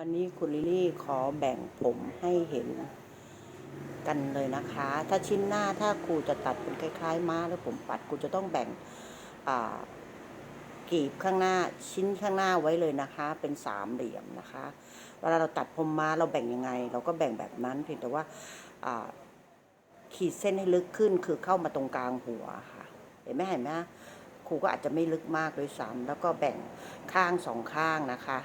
วันนี้คุณลิลี่ขอแบ่งผมให้เห็นกันเลยนะคะ ถ้าชิ้นหน้าถ้าครูจะตัดเป็นคล้ายๆม้าหรือผมปัดครูจะต้องแบ่งกรีบข้างหน้าชิ้นข้างหน้าไว้เลยนะคะ เป็นสามเหลี่ยมนะคะเวลาเราตัดผมม้าเราแบ่งยังไง เราก็แบ่งแบบนั้นเพียงแต่ว่าอ่าขีดเส้นให้ลึกขึ้นคือเข้ามาตรงกลางหัวค่ะ เห็นไหมเห็นไหมครูก็อาจจะไม่ลึกมากด้วยซ้ำแล้วก็แบ่งข้างสองข้างนะคะ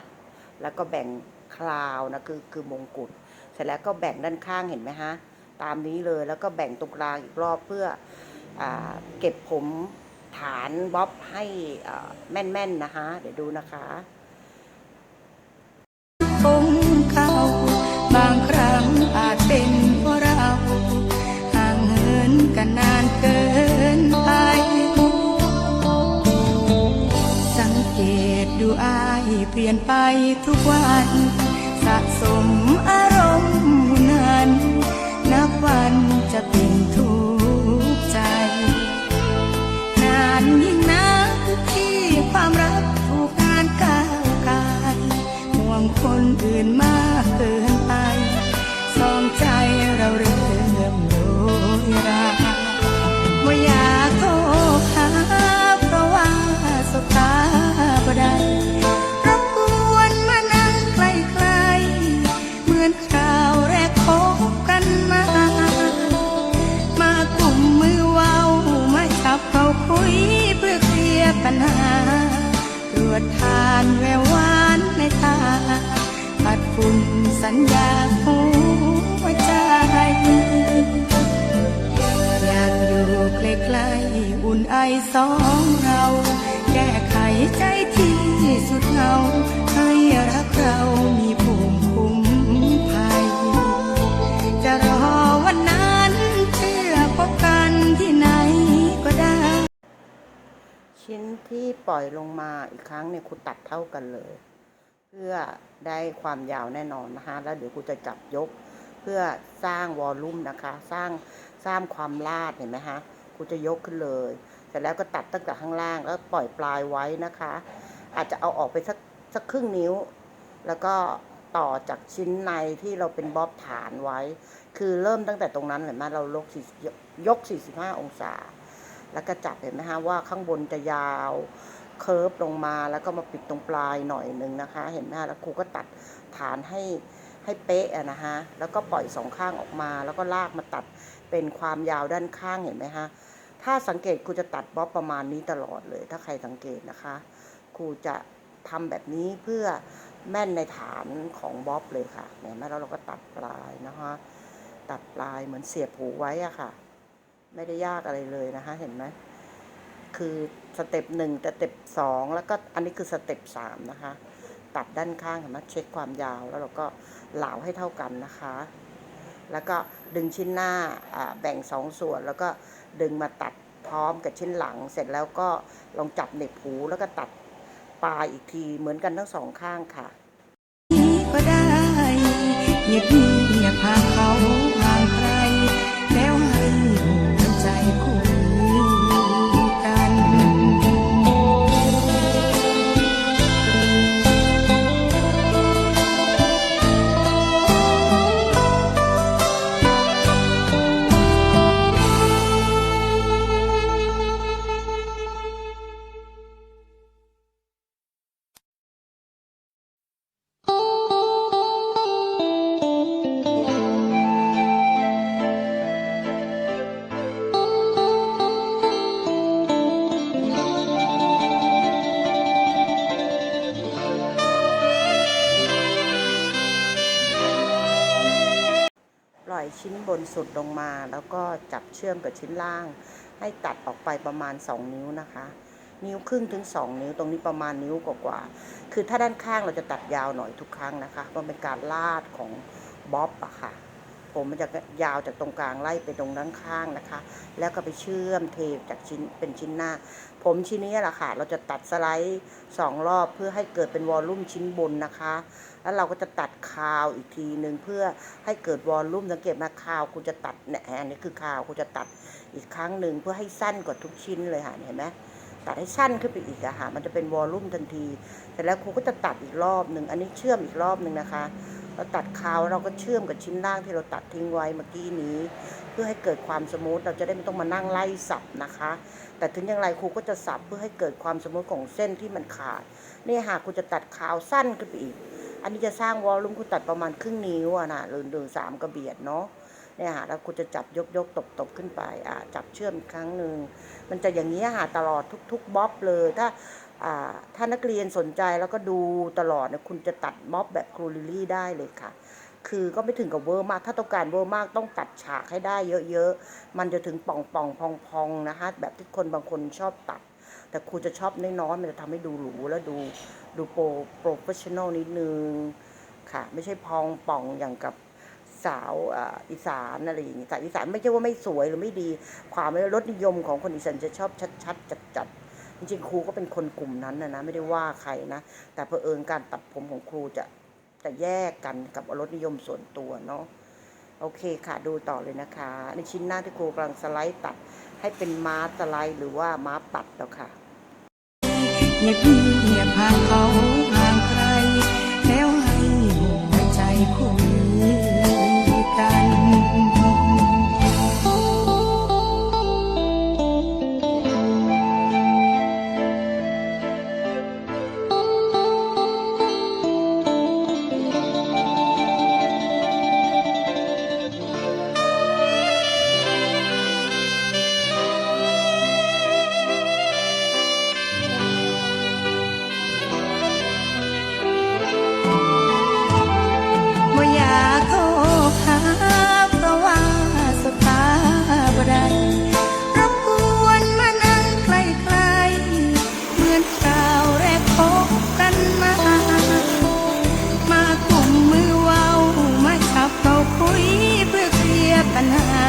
แล้วก็แบ่ง คราวนะคือคือมงกุฎเสร็จแล้วก็แบ่งด้านข้างเห็นไหมฮะตามนี้เลยแล้วก็แบ่งตรงกลางอีกรอบเพื่ออเก็บผมฐานบ๊อบให้แม่นๆนะคะ เดี๋ยวดูนะคะคงเขาบางครั้งอาจเป็นเพราะเราห่างเหินกันนานเกินไป สังเกตดูอายเปลี่ยนไปทุกวัน สะสมอารมณ์นั้น นับวันจะเป็นทุกข์ใจ นานยิ่งนักที่ความรักถูกการก้าวกายห่วงคนอื่นมากเกิน วดทานแววหวานในตาปัดฝุ่นสัญญาหัวใจอยากอยู่ใกล้ๆอุ่นไอสองเรา แก้ไขใจที่สุดเหงาให้รักเรามี ชิ้นที่ปล่อยลงมาอีกครั้งเนี่ยครูตัดเท่ากันเลย เพื่อได้ความยาวแน่นอนนะคะแล้วเดี๋ยวครูจะจับยก เพื่อสร้างวอลลุ่มนะคะ สร้างสร้างความลาดเห็นไหมคะครูจะยกขึ้นเลยเสร็จแล้วก็ตัดตั้งแต่ข้างล่างแล้วปล่อยปลายไว้นะคะ อาจจะเอาออกไปสักสักครึ่งนิ้ว แล้วก็ต่อจากชิ้นในที่เราเป็นบ๊อบฐานไว้ คือเริ่มตั้งแต่ตรงนั้นเห็นไหมเราลกยก 45 องศา แล้วก็จับเห็นไหมฮะว่าข้างบนจะยาวเคิร์ฟลงมาแล้วก็มาปิดตรงปลายหน่อยหนึ่งนะคะ เห็นไหมฮะแล้วครูก็ตัดฐานให้ให้เป๊ะนะฮะแล้วก็ปล่อยสองข้างออกมา แล้วก็ลากมาตัดเป็นความยาวด้านข้างเห็นไหมฮะถ้าสังเกตครูจะตัดบ๊อบประมาณนี้ตลอดเลย ถ้าใครสังเกตนะคะครูจะทำแบบนี้เพื่อแม่นในฐานของบ๊อบเลยค่ะเห็นไหมแล้วเราก็ตัดปลายนะคะ ตัดปลายเหมือนเสียบหูไว้อะค่ะ ไม่ได้ยากอะไรเลยนะคะ เห็นไหมคือสเต็ปหนึ่งสเต็ปสองแล้วก็อันนี้คือสเต็ปสามนะคะ ตัดด้านข้างเห็นไหมเช็คความยาวแล้วเราก็เหลาให้เท่ากันนะคะ แล้วก็ดึงชิ้นหน้าแบ่งสองส่วน แล้วก็ดึงมาตัดพร้อมกับชิ้นหลัง เสร็จแล้วก็ลองจับเหน็บหูแล้วก็ตัดปลายอีกทีเหมือนกันทั้งสองข้างค่ะก็ได้เงียบเงียบห่างเขา วในสุดลงมา แล้วก็จับเชื่อมกับชิ้นล่าง ให้ตัดออกไปประมาณ 2 นิ้วนะคะ นิ้วครึ่งถึง 2 นิ้วตรงนี้ประมาณนิ้วกว่าๆคือถ้าด้านข้างเราจะตัดยาวหน่อยทุกครั้งนะคะมันเป็นการลาดของบ๊อบอะค่ะ ผมมันจะยาวจากตรงกลางไล่ไปตรงด้านข้างนะคะ แล้วก็ไปเชื่อมเทจากชิ้นเป็นชิ้นหน้า ผมชิ้นนี้แหละค่ะ เราจะตัดสไลด์สองรอบเพื่อให้เกิดเป็นวอลลุ่มชิ้นบนนะคะ แล้วเราก็จะตัดคาวอีกทีหนึ่งเพื่อให้เกิดวอลลุ่มสังเกตมาคาวคุณจะตัดเนี่ยอันนี้คือคาวคุณจะตัดอีกครั้งหนึ่งเพื่อให้สั้นกว่าทุกชิ้นเลยค่ะเห็นไหมตัดให้สั้นขึ้นไปอีกอะค่ะ มันจะเป็นวอลลุ่มทันทีเสร็จแล้วครูก็จะตัดอีกรอบหนึ่ง อันนี้เชื่อมอีกรอบหนึ่งนะคะ เราตัดคาวเราก็เชื่อมกับชิ้นล่างที่เราตัดทิ้งไว้เมื่อกี้นี้ เพื่อให้เกิดความสมูทเราจะได้ไม่ต้องมานั่งไล่สับนะคะ แต่ถึงอย่างไรครูก็จะสับเพื่อให้เกิดความสมูทของเส้นที่มันขาดนี่หากครูจะตัดคาวสั้นขึ้นไปอีก อันนี้จะสร้างวอลลุ่มครูตัดประมาณครึ่งนิ้วอะนะหรือหรือสามกระเบียดเนาะเนี่ยค่ะแล้วครูจะจับยกยกตบตบขึ้นไปอ่าจับเชื่อมอีกครั้งหนึ่งมันจะอย่างนี้ยค่ะตลอดทุก ๆบ๊อบเลย ถ้า ถ้านักเรียนสนใจแล้วก็ดูตลอดเนี่ยคุณจะตัดม็อบแบบครูลิลี่ได้เลยค่ะ คือก็ไม่ถึงกับเวอร์มาก ถ้าต้องการเวอร์มากต้องตัดฉากให้ได้เยอะๆ มันจะถึงป่องป่องพองพองๆนะคะ แบบที่คนบางคนชอบตัด แต่ครูจะชอบน้อยๆมันจะทำให้ดูหรูและดูดูโปรโปรเฟชชั่นอลนิดนึงค่ะ ไม่ใช่พองป่องอย่างกับสาวอีสานอะไรอย่างงี้สาวอีสานไม่ใช่ว่าไม่สวยหรือไม่ดี ความรสนิยมของคนอีสานจะชอบชัดๆจัดๆ จริงๆครูก็เป็นคนกลุ่มนั้นนะนะไม่ได้ว่าใครนะ แต่เผอิญการตัดผมของครูจะจะแยกกันกับรสนิยมส่วนตัวเนาะโอเคค่ะดูต่อเลยนะคะ ในชิ้นหน้าที่ครูกำลังสไลด์ตัดให้เป็นม้าสไลด์หรือว่าม้าปัดแล้วค่ะเงียบเงียบห่างเขาห่างใคร แล้วให้หัวใจคุยาวแรกพบกันมา มากุ่มมือเว้ามาจับเราคุยเพื่อเคลียร์ปัญหา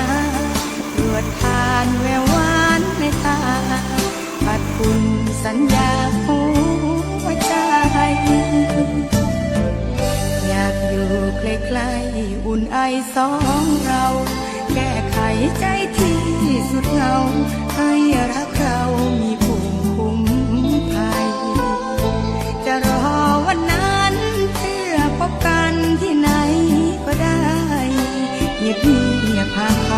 ตรวจทานแวววานในตาปัดคุณสัญญาหัวใจอยากอยู่ใกล้ๆอุ่นไอสองเรา แก้ไขใจที่สุดเหงาให้รักเรามีภู เงียบเงียบห่า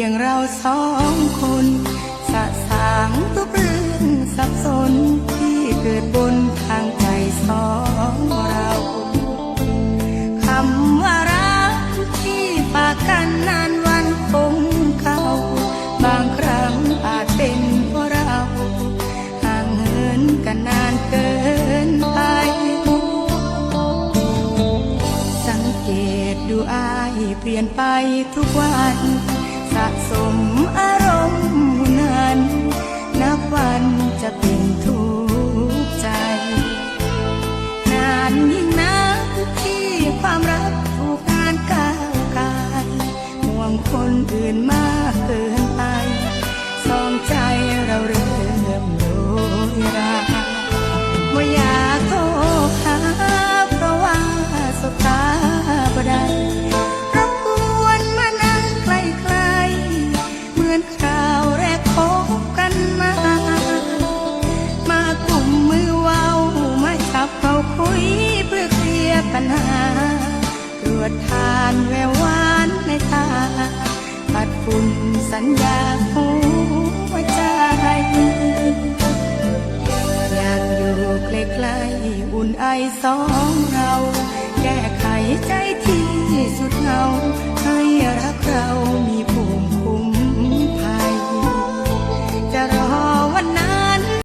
พียงเราสองคนสะสางทุกเรื่องสับสนที่เกิดบนทางใจสองเราคำว่ารักที่ปากกันนานวันคงเข้าบางครั้งอาจเป็นเพราะเราห่างเหินกันนานเกินไปสังเกตดูอายเปลี่ยนไปทุกวันะสมอารมณ์นั้น นับวันจะเป็นทุกข์ใจ นานยิ่งนักที่ความรักถูกการก้าวกายห่วงคนอื่นมา สัญญาหัวใจอยากอยู่ใกล้ๆอุ่นไอสองเรา แก้ไขใจที่สุดเงาให้รักเรา